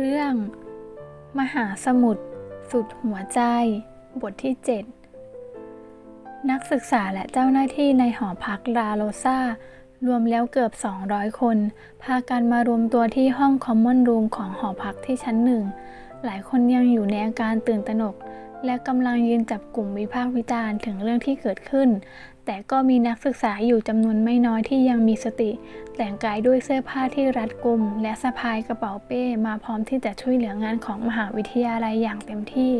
เรื่อง มหาสมุทรสุดหัวใจ บทที่ 7 นักศึกษาและเจ้าหน้าที่ในหอพักลาโรซารวมแล้วเกือบ 200 คน พากันมารวมตัวที่ห้องคอมมอนรูมของหอพักที่ชั้นหนึ่ง หลายคนยังอยู่ในอาการตื่นตระหนก และกำลังยืนจับกลุ่มวิพากษ์วิจารณ์ถึงเรื่องที่เกิดขึ้น แต่ก็มีนักศึกษาอยู่จำนวนไม่น้อยที่ยังมีสติ แต่งกายด้วยเสื้อผ้าที่รัดกุม และสะพายกระเป๋าเป้มาพร้อมที่จะช่วยเหลืองานของมหาวิทยาลัยอย่างเต็มที่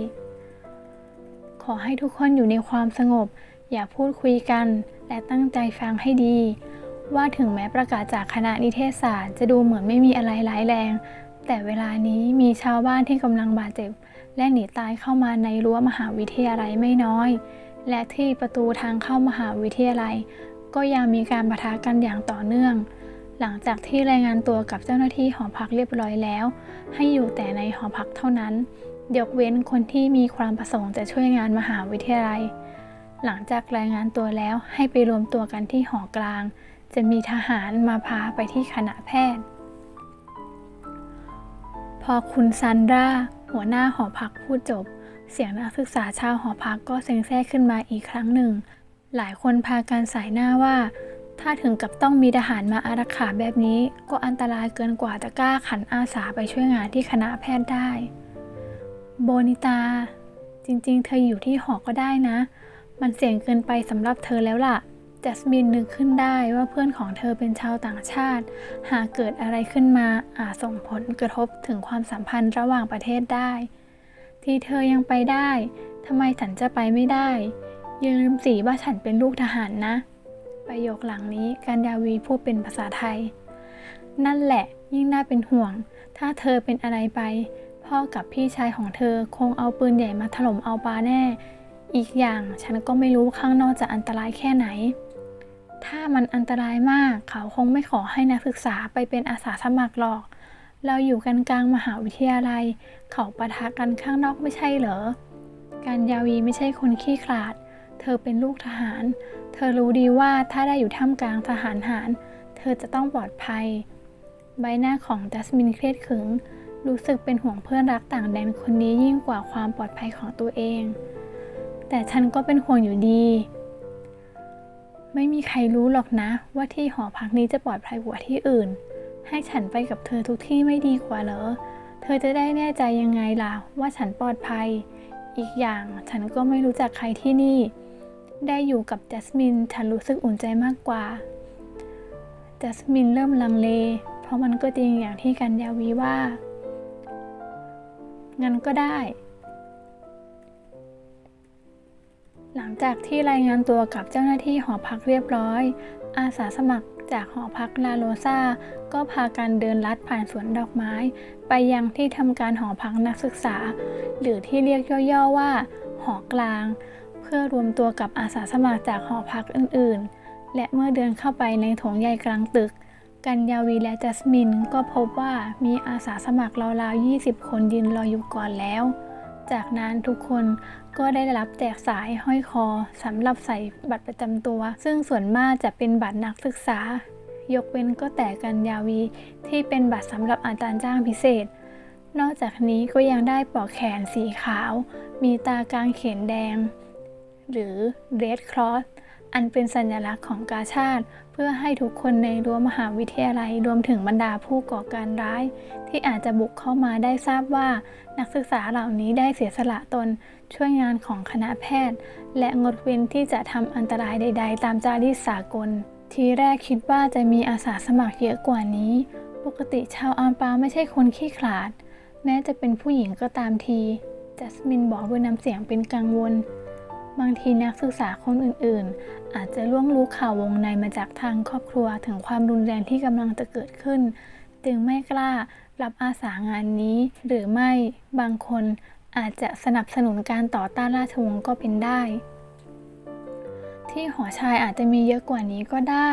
ขอให้ทุกคนอยู่ในความสงบ อย่าพูดคุยกัน และตั้งใจฟังให้ดี ว่าถึงแม้ประกาศจากคณะนิเทศศาสตร์จะดูเหมือนไม่มีอะไรร้ายแรง แต่เวลานี้มีชาวบ้านที่กำลังบาดเจ็บ และหนีตายเข้ามาในรั้วมหาวิทยาลัยไม่น้อย และที่ประตูทางเข้ามหาวิทยาลัย ก็ยังมีการปะทะกันอย่างต่อเนื่อง หลังจากที่รายงานตัวกับเจ้าหน้าที่หอพักเรียบร้อยแล้ว ให้อยู่แต่ในหอพักเท่านั้น ยกเว้นคนที่มีความประสงค์จะช่วยงานมหาวิทยาลัย หลังจากรายงานตัวแล้วให้ไปรวมตัวกันที่หอกลาง จะมีทหารมาพาไปที่คณะแพทย์ พอคุณซันดราหัวหน้าหอพักพูดจบ เสียงนักศึกษาชาวหอพักก็เซ็งแซ่ขึ้นมาอีกครั้งหนึ่ง หลายคนพากันสายหน้าว่า ถ้าถึงกับต้องมีทหารมาอารักขาแบบนี้ ก็อันตรายเกินกว่าจะกล้าขันอาสาไปช่วยงานที่คณะแพทย์ได้ โบนิตา จริงๆ เธออยู่ที่หอก็ได้นะ มันเสี่ยงเกินไปสำหรับเธอแล้วล่ะจัสมินนึกขึ้นได้ว่าเพื่อนของเธอเป็นชาวต่างชาติ หากเกิดอะไรขึ้นมาอาจส่งผลกระทบถึงความสัมพันธ์ระหว่างประเทศได้ ที่เธอยังไปได้ทำไมฉันจะไปไม่ได้ อย่าลืมสิว่าฉันเป็นลูกทหารนะ ประโยคหลังนี้การยาวีพูดเป็นภาษาไทย นั่นแหละยิ่งน่าเป็นห่วง ถ้าเธอเป็นอะไรไป พ่อกับพี่ชายของเธอคงเอาปืนใหญ่มาถล่มเอาปาแน่ อีกอย่างฉันก็ไม่รู้ข้างนอกจะอันตรายแค่ไหน ถ้ามันอันตรายมากเขาคงไม่ขอให้นักศึกษาไปเป็นอาสาสมัครหรอก เราอยู่กันกลางมหาวิทยาลัย เขาปะทะกันข้างนอกไม่ใช่เหรอ การยาวีไม่ใช่คนขี้ขลาด เธอเป็นลูกทหาร เธอรู้ดีว่าถ้าได้อยู่ท่ามกลางทหารหาร เธอจะต้องปลอดภัย ใบหน้าของจัสมินเครียดขึง รู้สึกเป็นห่วงเพื่อนรักต่างแดนคนนี้ยิ่งกว่าความปลอดภัยของตัวเอง แต่ฉันก็เป็นห่วงอยู่ดี ไม่มีใครรู้หรอกนะ ว่าที่หอพักนี้จะปลอดภัยกว่าที่อื่น ให้ฉันไปกับเธอทุกที่ไม่ดีกว่าเหรอ เธอจะได้แน่ใจยังไงล่ะว่าฉันปลอดภัย อีกอย่างฉันก็ไม่รู้จักใครที่นี่ ได้อยู่กับจัสมินฉันรู้สึกอุ่นใจมากกว่า จัสมินเริ่มลังเล เพราะมันก็จริงอย่างที่กันยาวีว่า งั้นก็ได้ หลังจากที่รายงานตัวกับเจ้าหน้าที่หอพักเรียบร้อย อาสาสมัคร จากหอพักลาโรซาก็พากันเดินลัดผ่านสวนดอกไม้ ไปยังที่ทำการหอพักนักศึกษา หรือที่เรียกย่อๆว่า หอกลาง เพื่อรวมตัวกับอาสาสมัครจากหอพักอื่นๆ และเมื่อเดินเข้าไปในโถงใหญ่กลางตึก กันยาวีและจัสมินก็พบว่ามีอาสาสมัครราวๆ 20 คนยืนรออยู่ก่อนแล้ว จากนั้นทุกคนก็ได้รับแจกสายห้อยคอสำหรับใส่บัตรประจำตัว ซึ่งส่วนมากจะเป็นบัตรนักศึกษา ยกเว้นก็แต่กันยาวี ที่เป็นบัตรสำหรับอาจารย์จ้างพิเศษ นอกจากนี้ก็ยังได้ปลอกแขนสีขาว มีตากลางเขนแดง หรือ Red Cross อันเป็นสัญลักษณ์ของกาชาติ เพื่อให้ทุกคนในรั้วมหาวิทยาลัยรวมถึงบรรดาผู้ก่อการร้าย ที่อาจจะบุกเข้ามาได้ทราบว่า นักศึกษาเหล่านี้ได้เสียสละตน ช่วยงานของคณะแพทย์ และงดเว้นที่จะทำอันตรายใด ๆ ตามจารีตสากล ทีแรกคิดว่าจะมีอาสาสมัครเยอะกว่านี้ ปกติชาวอัมปาไม่ใช่คนขี้ขลาด แม้จะเป็นผู้หญิงก็ตามทีจัสมินบอกด้วยน้ำเสียงเป็นกังวล บางทีนักศึกษาคนอื่นๆ อาจจะล่วงรู้ข่าววงในมาจากทางครอบครัวถึงความรุนแรงที่กำลังจะเกิดขึ้น จึงไม่กล้ารับอาสางานนี้ หรือไม่บางคนอาจจะสนับสนุนการต่อต้านราชวงศ์ก็เป็นได้ ที่หอชายอาจจะมีเยอะกว่านี้ก็ได้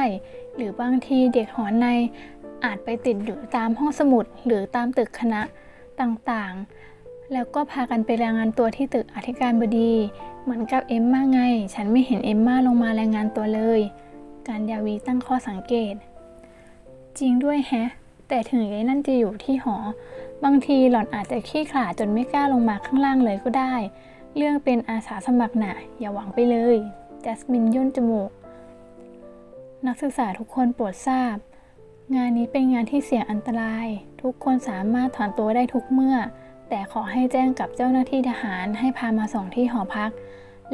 หรือบางทีเด็กหอในอาจไปติดอยู่ตามห้องสมุดหรือตามตึกคณะต่างๆ แล้วก็พากันไปรายงานตัวที่ตึกอธิการบดี เหมือนกับเอมมาไง ฉันไม่เห็นเอมมาลงมารายงานตัวเลย การยาวีตั้งข้อสังเกต จริงด้วยแฮะ แต่ถึงยายนั่นจะอยู่ที่หอ บางทีหล่อนอาจจะขี้ขลาดจนไม่กล้าลงมาข้างล่างเลยก็ได้ เรื่องเป็นอาสาสมัครหน่ะอย่าหวังไปเลยจัสมินย่นจมูก นักศึกษาทุกคนโปรดทราบ งานนี้เป็นงานที่เสี่ยงอันตราย ทุกคนสามารถถอนตัวได้ทุกเมื่อ แต่ขอให้แจ้งกับเจ้าหน้าที่ทหารให้พามาส่งที่หอพัก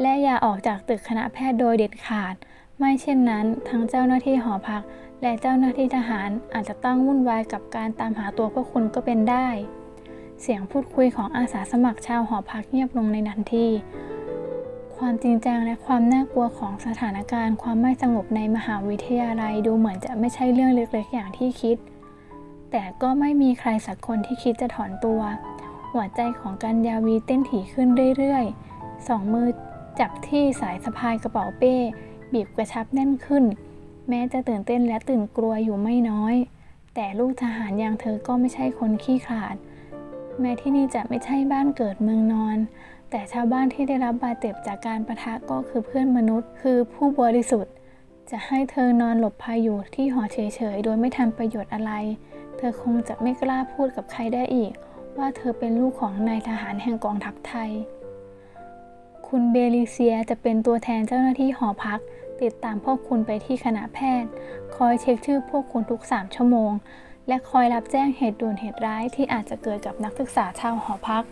และอย่าออกจากตึกคณะแพทย์โดยเด็ดขาด ไม่เช่นนั้นทั้งเจ้าหน้าที่หอพัก และเจ้าหน้าที่ทหารอาจจะต้องวุ่นวายกับการตามหาตัวพวกคุณก็เป็นได้ เสียงพูดคุยของอาสาสมัครชาวหอพักเงียบลงในทันทีความจริงจังและความน่ากลัวของสถานการณ์ความไม่สงบในมหาวิทยาลัยดูเหมือนจะไม่ใช่เรื่องเล็กๆ อย่างที่คิด แต่ก็ไม่มีใครสักคนที่คิดจะถอนตัว หัวใจของกันยาวีเต้นถี่ขึ้นเรื่อยๆ สองมือจับที่สายสะพายกระเป๋าเป้ บีบกระชับแน่นขึ้น แม้จะตื่นเต้นและตื่นกลัวอยู่ไม่น้อย แต่ลูกทหารอย่างเธอก็ไม่ใช่คนขี้ขลาด แม้ที่นี่จะไม่ใช่บ้านเกิดเมืองนอน แต่ชาวบ้านที่ได้รับบาดเจ็บจากการประทะก็คือเพื่อนมนุษย์ คือผู้บริสุทธิ์ จะให้เธอนอนหลบภัยอยู่ที่หอเฉยๆ โดยไม่ทำประโยชน์อะไร เธอคงจะไม่กล้าพูดกับใครได้อีก ว่าเธอเป็นลูกของนายทหารแห่งกองทัพไทย คุณเบลิเซียจะเป็นตัวแทนเจ้าหน้าที่หอพัก ติดตามพวกคุณไปที่คณะแพทย์ คอยเช็คชื่อพวกคุณทุก 3 ชั่วโมง และคอยรับแจ้งเหตุด่วนเหตุร้ายที่อาจจะเกิดกับนักศึกษาชาวหอพัก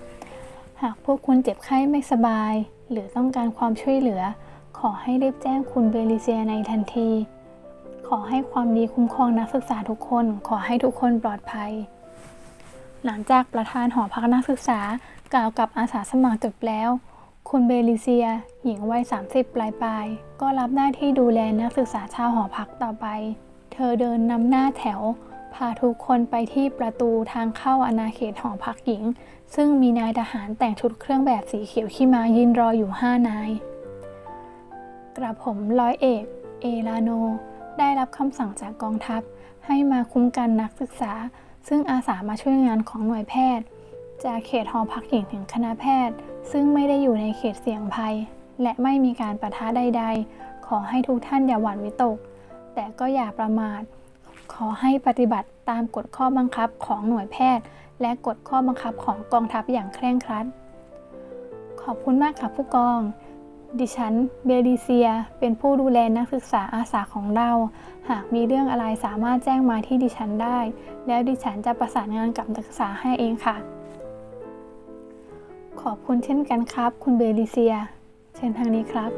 หากพวกคุณเจ็บไข้ไม่สบาย หรือต้องการความช่วยเหลือ ขอให้รีบแจ้งคุณเบลิเซียในทันที ขอให้ความดีคุ้มครองนักศึกษาทุกคน ขอให้ทุกคนปลอดภัย หลังจากประธานหอพักนักศึกษากล่าวกับอาสาสมัครจบแล้ว คุณเบลิเซีย หญิงวัย 30 ปลายปลายๆก็รับหน้าที่ดูแลนักศึกษาชาวหอพักต่อไป เธอเดินนำหน้าแถว พาทุกคนไปที่ประตูทางเข้าอาณาเขตหอพักหญิง ซึ่งมีนายทหารแต่งชุดเครื่องแบบสีเขียวขี้มายืนรออยู่5นาย กระผมร้อยเอก เอลาโน ได้รับคำสั่งจากกองทัพ ให้มาคุ้มกันนักศึกษา ซึ่งอาสามาช่วยงานของหน่วยแพทย์ จากเขตหอพักหญิงถึงคณะแพทย์ ซึ่งไม่ได้อยู่ในเขตเสี่ยงภัย และไม่มีการประทะใด ๆ ขอให้ทุกท่านอย่าหวั่นวิตก แต่ก็อย่าประมาท ขอให้ปฏิบัติตามกฎข้อบังคับของหน่วยแพทย์ และกฎข้อบังคับของกองทัพอย่างเคร่งครัด ขอบคุณมากค่ะผู้กอง ดิฉัน เบลิเซีย เป็นผู้ดูแลนักศึกษาอาสาของเรา หากมีเรื่องอะไรสามารถแจ้งมาที่ดิฉันได้ แล้วดิฉันจะประสานงานกับนักศึกษาให้เองค่ะ ขอบคุณเช่นกันครับ คุณเบลิเซีย เชิญทางนี้ครับ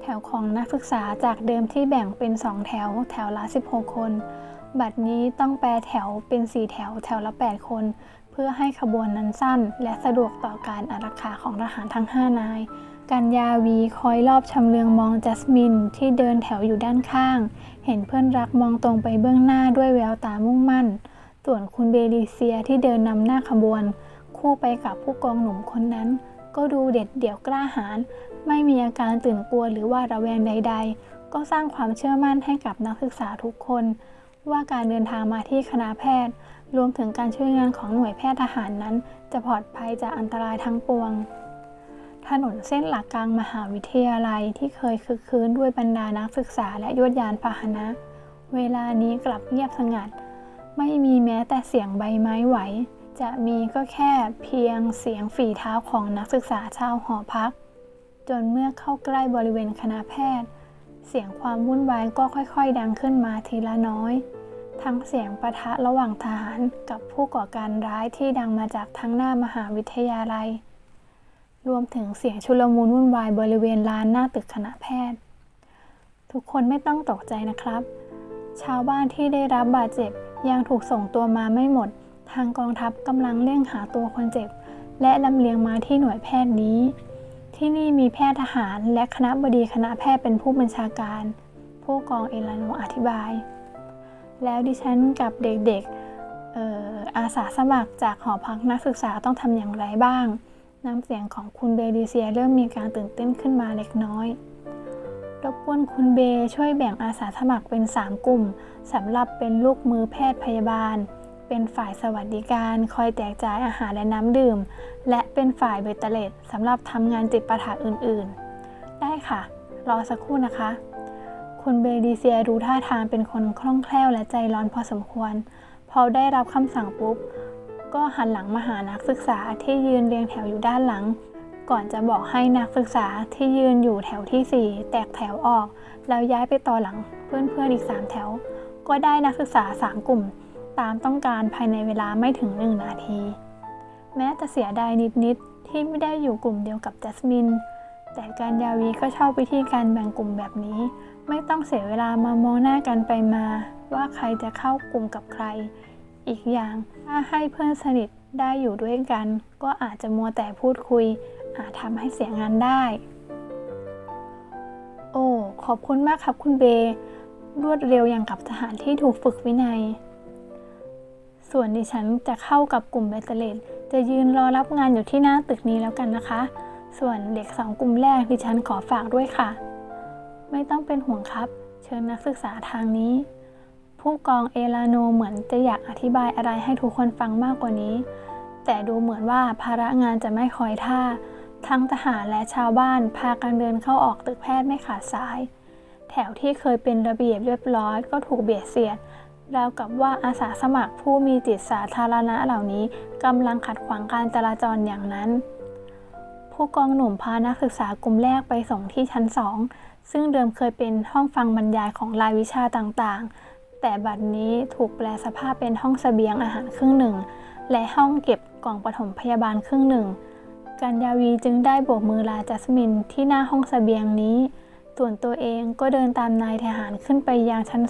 แถวของนักศึกษาจากเดิมที่แบ่งเป็น 2 แถว แถวละ 16 คน บัดนี้ต้องแปรแถวเป็น 4 แถว แถวละ 8 คน เพื่อให้ขบวนนั้นสั้น และสะดวกต่อการอารักขาของทหารทั้ง 5 นาย กันยาวีคอยรอบชำเลืองมองจัสมินที่เดินแถวอยู่ด้านข้าง เห็นเพื่อนรักมองตรงไปเบื้องหน้าด้วยแววตามุ่งมั่น ส่วนคุณเบลิเซียที่เดินนำหน้าขบวน คู่ไปกับผู้กองหนุ่มคนนั้น ก็ดูเด็ดเดี่ยวกล้าหาญไม่มีอาการตื่นกลัวหรือว่าระแวงใด ๆ ก็สร้างความเชื่อมั่นให้กับนักศึกษาทุกคน ว่าการเดินทางมาที่คณะแพทย์ รวมถึงการช่วยงานของหน่วยแพทย์ทหารนั้น จะปลอดภัยจากอันตรายทั้งปวง ถนนเส้นหลักกลางมหาวิทยาลัยที่เคยคึกคืนด้วยบรรดานักศึกษาและยวดยานพาหนะ เวลานี้กลับเงียบสงัด ไม่มีแม้แต่เสียงใบไม้ไหว จะมีก็แค่เพียงเสียงฝีเท้าของนักศึกษาชาวหอพัก จนเมื่อเข้าใกล้บริเวณคณะแพทย์ เสียงความวุ่นวายก็ค่อยๆ ดังขึ้นมาทีละน้อย ทั้งเสียงปะทะระหว่างทหารกับผู้ก่อการร้ายที่ดังมาจากทั้งหน้ามหาวิทยาลัย รวมถึงเสียงชุลมุนวุ่นวายบริเวณลานหน้าตึกคณะแพทย์ ทุกคนไม่ต้องตกใจนะครับ ชาวบ้านที่ได้รับบาดเจ็บยังถูกส่งตัวมาไม่หมด ทางกองทัพกำลังเร่งหาตัวคนเจ็บ และลำเลียงมาที่หน่วยแพทย์นี้ ที่นี่มีแพทย์ทหารและคณะบดีคณะแพทย์เป็นผู้บัญชาการ ผู้กองเอลาโนอธิบาย แล้วดิฉันกับเด็กๆอออาสาสมัครจากหอพักนักศึกษาต้องทำอย่างไรบ้าง น้ำเสียงของคุณเบลิเซียเริ่มมีการตื่นเต้นขึ้นมาเล็กน้อย รบกวนคุณเบช่วยแบ่งอาสาสมัครเป็น 3 กลุ่มสำหรับเป็นลูกมือแพทย์พยาบาล เป็นฝ่ายสวัสดิการคอยแจกจ่ายอาหารและน้ำดื่ม และเป็นฝ่ายเบตเตเลตสำหรับทำงานจิตประถาอื่นๆ ได้ค่ะ รอสักครู่นะคะ คุณเบลิเซียดูท่าทางเป็นคนคล่องแคล่วและใจร้อนพอสมควร พอได้รับคำสั่งปุ๊บ ก็หันหลังมาหานักศึกษาที่ยืนเรียงแถวอยู่ด้านหลัง ก่อนจะบอกให้นักศึกษาที่ยืนอยู่แถวที่ 4 แตกแถวออก แล้วย้ายไปต่อหลังเพื่อนๆอีก 3 แถว ก็ได้นักศึกษา 3 กลุ่ม ตามต้องการภายในเวลาไม่ถึง 1 นาที แม้จะเสียดายนิดๆที่ไม่ได้อยู่กลุ่มเดียวกับจัสมินแต่การยาวีก็ชอบวิธีการแบ่งกลุ่มแบบนี้ ไม่ต้องเสียเวลามามองหน้ากันไปมา ว่าใครจะเข้ากลุ่มกับใคร อีกอย่างถ้าให้เพื่อนสนิทได้อยู่ด้วยกัน ก็อาจจะมัวแต่พูดคุย อาจทำให้เสียงานได้ โอ้ขอบคุณมากครับคุณเบ รวดเร็วอย่างกับทหารที่ถูกฝึกวินัย ส่วนดิฉันจะเข้ากับกลุ่มเบตเตเลตจะยืนรอรับงานอยู่ที่หน้าตึกนี้แล้วกันนะคะ ส่วนเด็กสองกลุ่มแรกดิฉันขอฝากด้วยค่ะ ไม่ต้องเป็นห่วงครับ เชิญนักศึกษาทางนี้ ผู้กองเอลาโนเหมือนจะอยากอธิบายอะไรให้ทุกคนฟังมากกว่านี้ แต่ดูเหมือนว่าภาระงานจะไม่คอยท่า ทั้งทหารและชาวบ้านพากันเดินเข้าออกตึกแพทย์ไม่ขาดสาย แถวที่เคยเป็นระเบียบเรียบร้อยก็ถูกเบียดเสียดราวกับว่าอาสาสมัครผู้มีจิตสาธารณะเหล่านี้กำลังขัดขวางการจราจรอย่างนั้น ผู้กองหนุ่มพานักศึกษากลุ่มแรกไปส่งที่ชั้นสองซึ่งเดิมเคยเป็นห้องฟังบรรยายของรายวิชาต่างๆ แต่บัดนี้ถูกแปลสภาพเป็นห้องเสบียงอาหารครึ่งหนึ่ง และห้องเก็บกล่องปฐมพยาบาลครึ่งหนึ่ง กันยาวีจึงได้โบกมือลาจัสมินที่หน้าห้องเสบียงนี้ ส่วนตัวเองก็เดินตามนายทหารขึ้นไปยังชั้น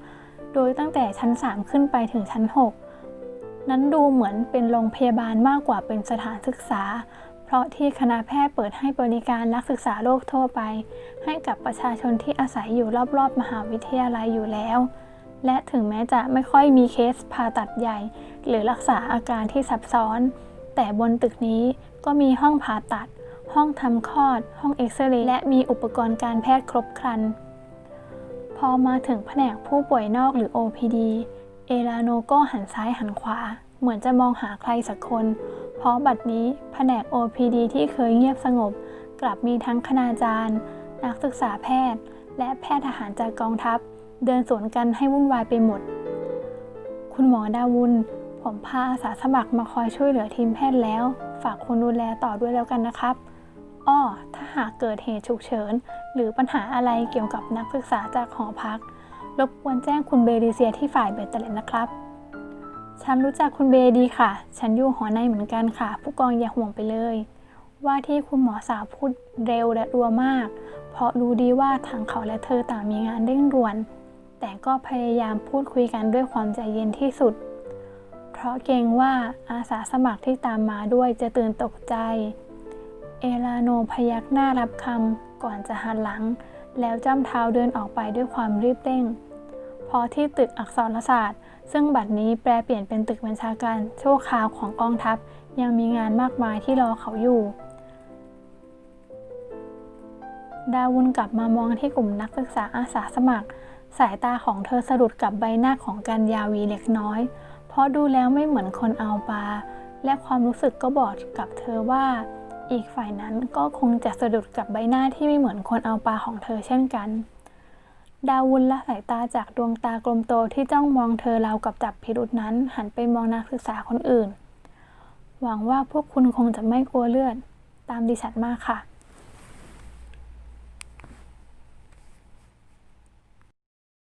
3 โดยตั้งแต่ชั้น 3 ขึ้นไปถึงชั้น 6 นั้นดูเหมือนเป็นโรงพยาบาลมากกว่าเป็นสถานศึกษา เพราะที่คณะแพทย์เปิดให้บริการนักศึกษาโรคทั่วไป ให้กับประชาชนที่อาศัยอยู่รอบๆ มหาวิทยาลัยอยู่แล้ว และถึงแม้จะไม่ค่อยมีเคสผ่าตัดใหญ่ หรือรักษาอาการที่ซับซ้อน แต่บนตึกนี้ก็มีห้องผ่าตัด ห้องทำคลอด ห้องเอ็กซเรย์และมีอุปกรณ์การแพทย์ครบครัน พอมาถึงแผนกผู้ป่วยนอกหรือ OPD เอลาโนก็หันซ้ายหันขวา เหมือนจะมองหาใครสักคน เพราะบัดนี้แผนก OPD ที่เคยเงียบสงบ กลับมีทั้งคณาจารย์ นักศึกษาแพทย์ และแพทย์ทหารจากกองทัพ เดินสวนกันให้วุ่นวายไปหมด คุณหมอดาวุนผมพาอาสาสมัครมาคอยช่วยเหลือทีมแพทย์แล้ว ฝากคุณดูแลต่อด้วยแล้วกันนะครับ อ้อ ถ้าหากเกิดเหตุฉุกเฉิน หรือปัญหาอะไรเกี่ยวกับนักศึกษาจากหอพัก รบกวนแจ้งคุณเบริเซียที่ฝ่ายเบตเตเลนนะครับ ฉันรู้จักคุณเบดีค่ะ ฉันอยู่หอในเหมือนกันค่ะ ผู้กองอย่าห่วงไปเลย ว่าที่คุณหมอสาวพูดเร็วและรัวมาก เพราะรู้ดีว่าทางเขาและเธอต่างมีงานเร่งด่วน แต่ก็พยายามพูดคุยกันด้วยความใจเย็นที่สุด เพราะเกรงว่าอาสาสมัครที่ตามมาด้วยจะตื่นตกใจ เอลาโนพยักหน้ารับคำก่อนจะหันหลัง แล้วจ้ำเท้าเดินออกไปด้วยความรีบเร่ง พอที่ตึกอักษรศาสตร์ ซึ่งบัดนี้แปลเปลี่ยนเป็นตึกบัญชาการชั่วคราวของกองทัพ ยังมีงานมากมายที่รอเขาอยู่ดาวุนกลับมามองที่กลุ่มนักศึกษาอาสาสมัคร สายตาของเธอสะดุดกับใบหน้าของการยาวีเล็กน้อย เพราะดูแล้วไม่เหมือนคนเอาปลา และความรู้สึกก็บอกกับเธอว่า อีกฝ่ายนั้นก็คงจะสะดุดกับใบหน้าที่ไม่เหมือนคนเอาปลาของเธอเช่นกัน ดาวุนละสายตาจากดวงตากลมโตที่จ้องมองเธอราวกับจับพิรุษนั้น หันไปมองนักศึกษาคนอื่น หวังว่าพวกคุณคงจะไม่กลัวเลือด ตามดิฉันมากค่ะ